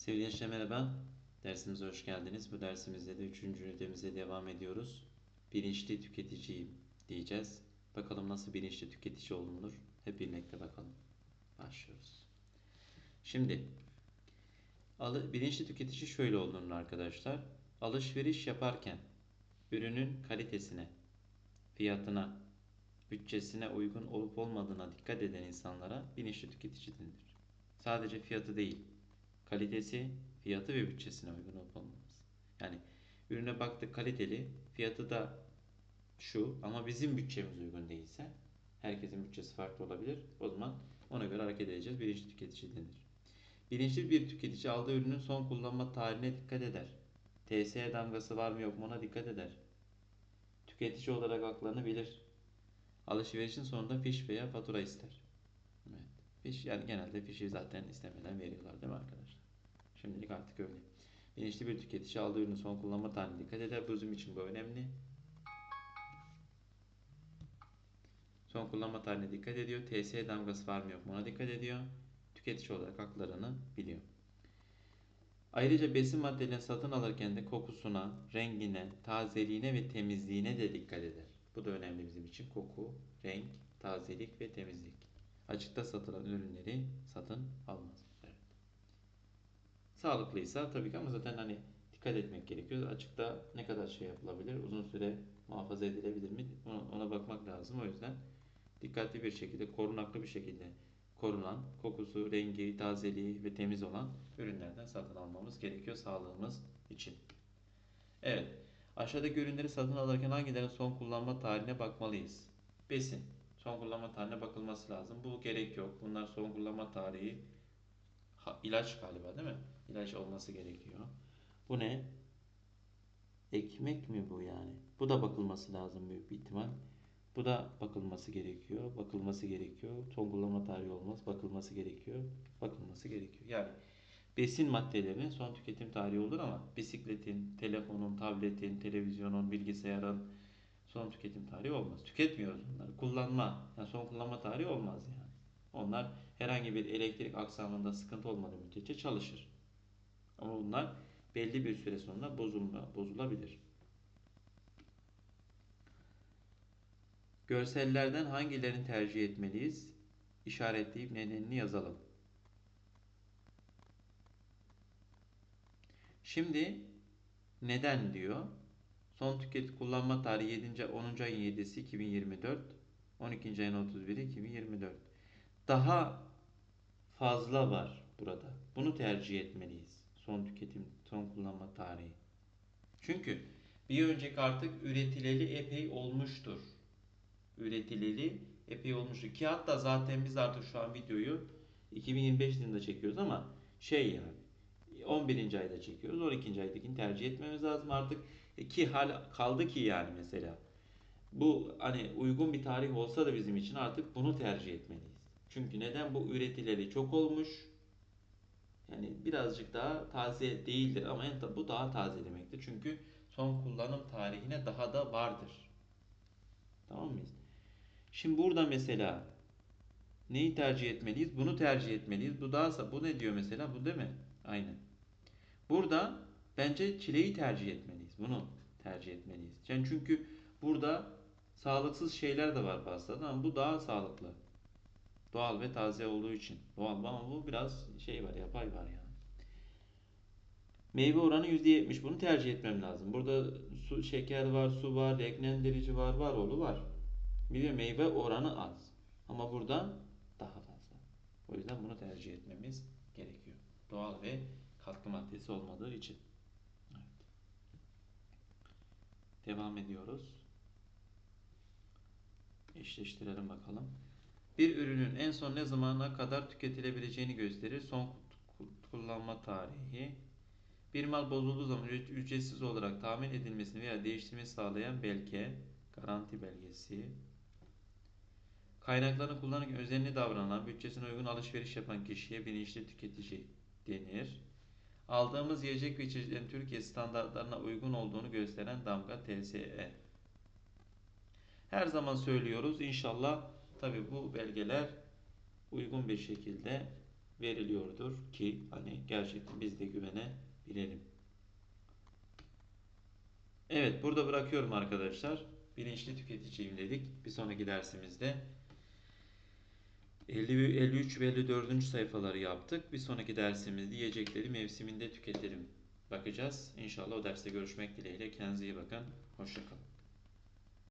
Sevgili gençler merhaba. Dersimize hoş geldiniz. Bu dersimizde de 3. ünitemize devam ediyoruz. Bilinçli tüketiciyim diyeceğiz. Bakalım nasıl bilinçli tüketici olunur? Hep birlikte bakalım. Başlıyoruz. Şimdi bilinçli tüketici şöyle olunur arkadaşlar. Alışveriş yaparken ürünün kalitesine, fiyatına, bütçesine uygun olup olmadığına dikkat eden insanlara bilinçli tüketici denir. Sadece fiyatı değil, kalitesi, fiyatı ve bütçesine uygun olup olmaması. Yani ürüne baktık kaliteli, fiyatı da şu ama bizim bütçemiz uygun değilse, herkesin bütçesi farklı olabilir. O zaman ona göre hareket edeceğiz. Bilinçli tüketici denir. Bilinçli bir tüketici aldığı ürünün son kullanma tarihine dikkat eder. TSE damgası var mı yok mu ona dikkat eder. Tüketici olarak haklarını bilir. Alışverişin sonunda fiş veya fatura ister. Evet. Fiş yani genelde fişi zaten istemeden veriyorlar değil mi arkadaşlar? Şimdilik artık öyle. Bilinçli bir tüketici aldığı ürünün son kullanma tarihine dikkat eder. Bizim için bu önemli. Son kullanma tarihine dikkat ediyor. TSE damgası var mı yok mu ona dikkat ediyor. Tüketici olarak haklarını biliyor. Ayrıca besin maddelerini satın alırken de kokusuna, rengine, tazeliğine ve temizliğine de dikkat eder. Bu da önemli bizim için. Koku, renk, tazelik ve temizlik. Açıkta satılan ürünleri satın almaz. Sağlıklıysa tabii ki ama zaten hani dikkat etmek gerekiyor. Açıkta ne kadar şey yapılabilir, uzun süre muhafaza edilebilir mi ona, bakmak lazım. O yüzden dikkatli bir şekilde, korunaklı bir şekilde korunan, kokusu, rengi, tazeliği ve temiz olan ürünlerden satın almamız gerekiyor sağlığımız için. Evet, aşağıdaki ürünleri satın alırken hangilerinin son kullanma tarihine bakmalıyız? Besin, son kullanma tarihine bakılması lazım. Bu gerek yok. Bunlar son kullanma tarihi ilaç galiba değil mi? İlaç olması gerekiyor. Bu ne? Ekmek mi bu yani? Bu da bakılması lazım büyük bir ihtimal. Bu da bakılması gerekiyor. Bakılması gerekiyor. Son kullanma tarihi olmaz. Bakılması gerekiyor. Bakılması gerekiyor. Yani besin maddelerinin son tüketim tarihi olur ama bisikletin, telefonun, tabletin, televizyonun, bilgisayarın son tüketim tarihi olmaz. Tüketmiyoruz onları. Kullanma, yani son kullanma tarihi olmaz yani. Onlar herhangi bir elektrik aksamında sıkıntı olmadığı müddetçe çalışır. Ama bunlar belli bir süre sonra bozulma, bozulabilir. Görsellerden hangilerini tercih etmeliyiz? İşaretleyip nedenini yazalım. Şimdi neden diyor? Son tüket kullanma tarihi 7. 10. ayın 7'si 2024. 12. ayın 31'i 2024. Daha fazla var burada. Bunu tercih etmeliyiz. Son tüketim, son kullanma tarihi. Çünkü bir önceki artık üretileli epey olmuştur üretileli epey olmuştu. Ki hatta zaten biz artık şu an videoyu 2025 yılında çekiyoruz ama şey yani 11. ayda çekiyoruz. 12. aydakini tercih etmemiz lazım artık. E, ki hal kaldı ki yani mesela. Bu hani uygun bir tarih olsa da bizim için artık bunu tercih etmeliyiz. Çünkü neden bu üretileli çok olmuş. Yani birazcık daha taze değildir ama en bu daha taze demektir. Çünkü son kullanım tarihine daha da vardır. Tamam mıyız? Şimdi burada mesela neyi tercih etmeliyiz? Bunu tercih etmeliyiz. Bu daha bu ne diyor mesela? Bu değil mi? Aynen. Burada bence çileği tercih etmeliyiz. Bunu tercih etmeliyiz. Yani çünkü burada sağlıksız şeyler de var pastada ama bu daha sağlıklı. Doğal ve taze olduğu için. Doğal ama bu biraz şey var, yapay var yani. Meyve oranı %70. Bunu tercih etmem lazım. Burada su, şeker var, su var, renklendirici var, var oğlu var. Bir de meyve oranı az. Ama burada daha fazla. O yüzden bunu tercih etmemiz gerekiyor. Doğal ve katkı maddesi olmadığı için. Evet. Devam ediyoruz. Eşleştirelim bakalım. Bir ürünün en son ne zamana kadar tüketilebileceğini gösterir. Son kullanma tarihi. Bir mal bozulduğu zaman ücretsiz olarak tahmin edilmesini veya değiştirmesini sağlayan belge, garanti belgesi, Kaynaklarını kullanırken özenli davranan, bütçesine uygun alışveriş yapan kişiye bilinçli tüketici denir. Aldığımız yiyecek ve içeceklerin Türkiye standartlarına uygun olduğunu gösteren damga TSE. Her zaman söylüyoruz. İnşallah tabi bu belgeler uygun bir şekilde veriliyordur ki hani gerçekten biz de güvenebilelim. Evet burada bırakıyorum arkadaşlar. Bilinçli tüketiciyim dedik. Bir sonraki dersimizde 50, 53 ve 54. sayfaları yaptık. Bir sonraki dersimizde yiyecekleri mevsiminde tüketelim bakacağız. İnşallah o derste görüşmek dileğiyle. Kendinize iyi bakın. Hoşçakalın.